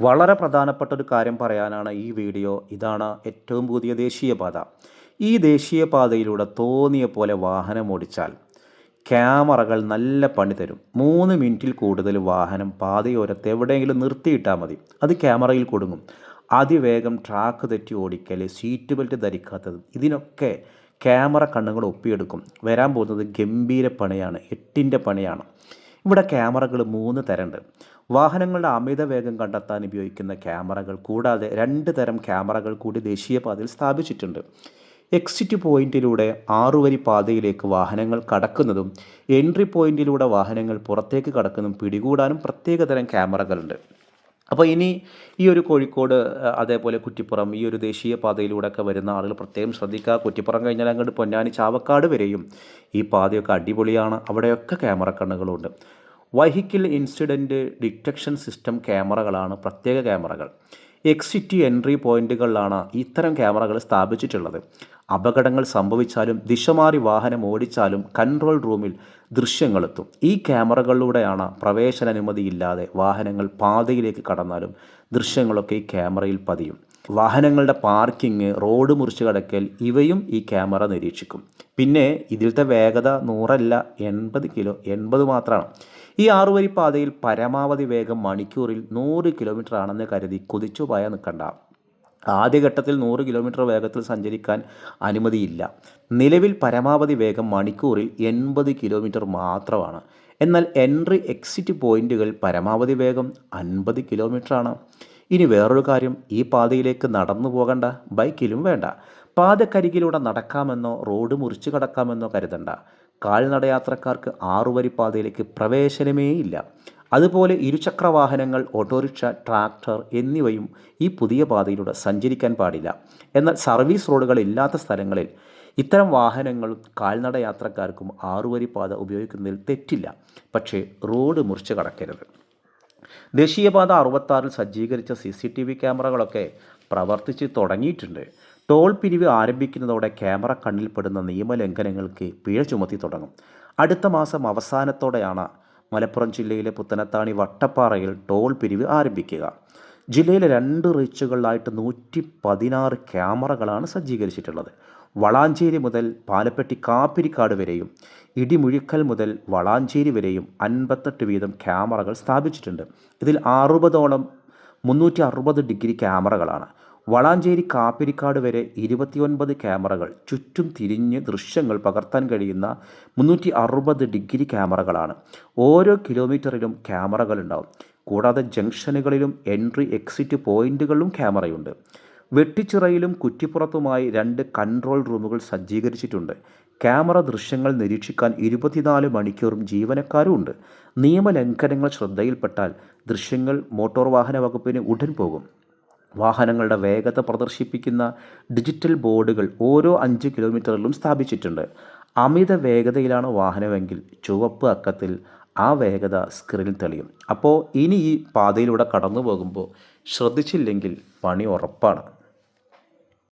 വളരെ പ്രധാനപ്പെട്ട ഒരു കാര്യം പറയാനാണ് ഈ വീഡിയോ. ഇതാണ് ഏറ്റവും പുതിയ ദേശീയപാത. ഈ ദേശീയപാതയിലൂടെ തോന്നിയ പോലെ വാഹനം ഓടിച്ചാൽ ക്യാമറകൾ നല്ല പണി തരും. മൂന്ന് മിനിറ്റിൽ കൂടുതൽ വാഹനം പാതയോരത്ത് എവിടെയെങ്കിലും നിർത്തിയിട്ടാൽ മതി. അത് ക്യാമറയിൽ കൊടുങ്ങും. അതിവേഗം ട്രാക്ക് തെറ്റി ഓടിക്കൽ സീറ്റ് ബെൽറ്റ് ധരിക്കാത്തത് ഇതിനൊക്കെ ക്യാമറ കണ്ണുകൾ ഒപ്പിയെടുക്കും. വരാൻ പോകുന്നത് ഗംഭീര പണിയാണ് എട്ടിന്റെ പണിയാണ്. ഇവിടെ ക്യാമറകൾ മൂന്ന് തരമുണ്ട്. വാഹനങ്ങളുടെ അമിത വേഗം കണ്ടെത്താൻ ഉപയോഗിക്കുന്ന ക്യാമറകൾ കൂടാതെ രണ്ട് തരം ക്യാമറകൾ കൂടി ദേശീയപാതയിൽ സ്ഥാപിച്ചിട്ടുണ്ട്. എക്സിറ്റ് പോയിന്റിലൂടെ ആറുവരി പാതയിലേക്ക് വാഹനങ്ങൾ കടക്കുന്നതും എൻട്രി പോയിന്റിലൂടെ വാഹനങ്ങൾ പുറത്തേക്ക് കടക്കുന്നതും പിടികൂടാനും പ്രത്യേകതരം ക്യാമറകളുണ്ട്. അപ്പോൾ ഇനി ഈ ഒരു കോഴിക്കോട് അതേപോലെ കുറ്റിപ്പുറം ഈ ഒരു ദേശീയ പാതയിലൂടെയൊക്കെ വരുന്ന ആളുകൾ പ്രത്യേകം ശ്രദ്ധിക്കുക. കുറ്റിപ്പുറം കഴിഞ്ഞാൽ അങ്ങോട്ട് പൊന്നാനി ചാവക്കാട് വരെയും ഈ പാതയൊക്കെ അടിപൊളിയാണ്. അവിടെയൊക്കെ ക്യാമറ കണ്ണുകളുണ്ട്. വഹിക്കിൾ ഇൻസിഡന്റ് ഡിറ്റക്ഷൻ സിസ്റ്റം ക്യാമറകളാണ് പ്രത്യേക ക്യാമറകൾ. എക്സിറ്റ് എൻട്രി പോയിന്റുകളിലാണ് ഇത്തരം ക്യാമറകൾ സ്ഥാപിച്ചിട്ടുള്ളത്. അപകടങ്ങൾ സംഭവിച്ചാലും ദിശമാറി വാഹനം ഓടിച്ചാലും കൺട്രോൾ റൂമിൽ ദൃശ്യങ്ങളെത്തും. ഈ ക്യാമറകളിലൂടെയാണ് പ്രവേശനാനുമതിയില്ലാതെ വാഹനങ്ങൾ പാതയിലേക്ക് കടന്നാലും ദൃശ്യങ്ങളൊക്കെ ഈ ക്യാമറയിൽ പതിയും. വാഹനങ്ങളുടെ പാർക്കിംഗ് റോഡ് മുറിച്ച് കടക്കൽ ഇവയും ഈ ക്യാമറ നിരീക്ഷിക്കും. പിന്നെ ഇതിലത്തെ വേഗത നൂറല്ല എൺപത് കിലോ എൺപത് മാത്രമാണ്. ഈ ആറുവരി പാതയിൽ പരമാവധി വേഗം മണിക്കൂറിൽ നൂറ് കിലോമീറ്റർ ആണെന്ന് കരുതി കുതിച്ചു പോയാൽ നിൽക്കണ്ട. ആദ്യഘട്ടത്തിൽ നൂറ് കിലോമീറ്റർ വേഗത്തിൽ സഞ്ചരിക്കാൻ അനുമതിയില്ല. നിലവിൽ പരമാവധി വേഗം മണിക്കൂറിൽ എൺപത് കിലോമീറ്റർ മാത്രമാണ്. എന്നാൽ എൻട്രി എക്സിറ്റ് പോയിന്റുകൾ പരമാവധി വേഗം അൻപത് കിലോമീറ്ററാണ് ഇനി വേറൊരു കാര്യം ഈ പാതയിലേക്ക് നടന്നു പോകണ്ട ബൈക്കിലും വേണ്ട. പാതക്കരികിലൂടെ നടക്കാമെന്നോ റോഡ് മുറിച്ചു കടക്കാമെന്നോ കരുതണ്ട. കാൽനടയാത്രക്കാർക്ക് ആറുവരി പാതയിലേക്ക് പ്രവേശനമേ ഇല്ല. അതുപോലെ ഇരുചക്ര വാഹനങ്ങൾ ഓട്ടോറിക്ഷ ട്രാക്ടർ എന്നിവയും ഈ പുതിയ പാതയിലൂടെ സഞ്ചരിക്കാൻ പാടില്ല. എന്നാൽ സർവീസ് റോഡുകൾ ഇല്ലാത്ത സ്ഥലങ്ങളിൽ ഇത്തരം വാഹനങ്ങളും കാൽനട യാത്രക്കാർക്കും ആറുവരി പാത ഉപയോഗിക്കുന്നതിൽ തെറ്റില്ല. പക്ഷേ റോഡ് മുറിച്ച് കടക്കരുത്. ദേശീയപാത അറുപത്താറിൽ സജ്ജീകരിച്ച സി സി ടി വി ക്യാമറകളൊക്കെ പ്രവർത്തിച്ച് തുടങ്ങിയിട്ടുണ്ട്. ടോൾ പിരിവ് ആരംഭിക്കുന്നതോടെ ക്യാമറ കണ്ണിൽപ്പെടുന്ന നിയമലംഘനങ്ങൾക്ക് പിഴ ചുമത്തി തുടങ്ങും. അടുത്ത മാസം അവസാനത്തോടെയാണ് മലപ്പുറം ജില്ലയിലെ പുത്തനത്താണി വട്ടപ്പാറയിൽ ടോൾ പിരിവ് ആരംഭിക്കുക. ജില്ലയിലെ രണ്ട് റീച്ചുകളിലായിട്ട് നൂറ്റി പതിനാറ് ക്യാമറകളാണ് സജ്ജീകരിച്ചിട്ടുള്ളത്. വളാഞ്ചേരി മുതൽ പാലപ്പെട്ടി കാപ്പിരിക്കാട് വരെയും ഇടിമുഴിക്കൽ മുതൽ വളാഞ്ചേരി വരെയും അൻപത്തെട്ട് വീതം ക്യാമറകൾ സ്ഥാപിച്ചിട്ടുണ്ട്. ഇതിൽ അറുപതോളം മുന്നൂറ്റി അറുപത് ഡിഗ്രി ക്യാമറകളാണ്. വളാഞ്ചേരി കാപ്പിരിക്കാട് വരെ ഇരുപത്തിയൊൻപത് ക്യാമറകൾ ചുറ്റും തിരിഞ്ഞ് ദൃശ്യങ്ങൾ പകർത്താൻ കഴിയുന്ന മുന്നൂറ്റി അറുപത് ഡിഗ്രി ക്യാമറകളാണ്. ഓരോ കിലോമീറ്ററിലും ക്യാമറകൾ ഉണ്ടാവും കൂടാതെ ജംഗ്ഷനുകളിലും എൻട്രി എക്സിറ്റ് പോയിന്റുകളിലും ക്യാമറയുണ്ട്. വെട്ടിച്ചിറയിലും കുറ്റിപ്പുറത്തുമായി രണ്ട് കൺട്രോൾ റൂമുകൾ സജ്ജീകരിച്ചിട്ടുണ്ട്. ക്യാമറ ദൃശ്യങ്ങൾ നിരീക്ഷിക്കാൻ ഇരുപത്തിനാല് മണിക്കൂറും ജീവനക്കാരും ഉണ്ട്. നിയമലംഘനങ്ങൾ ശ്രദ്ധയിൽപ്പെട്ടാൽ ദൃശ്യങ്ങൾ മോട്ടോർ വാഹന വകുപ്പിന് ഉടൻ പോകും. വാഹനങ്ങളുടെ വേഗത പ്രദർശിപ്പിക്കുന്ന ഡിജിറ്റൽ ബോർഡുകൾ ഓരോ അഞ്ച് കിലോമീറ്ററിലും സ്ഥാപിച്ചിട്ടുണ്ട്. അമിത വേഗതയിലാണ് വാഹനമെങ്കിൽ ചുവപ്പ് അക്കത്തിൽ ആ വേഗത സ്ക്രീനിൽ തെളിയും. അപ്പോൾ ഇനി ഈ പാതയിലൂടെ കടന്നു പോകുമ്പോൾ ശ്രദ്ധിച്ചില്ലെങ്കിൽ പണി ഉറപ്പാണ്.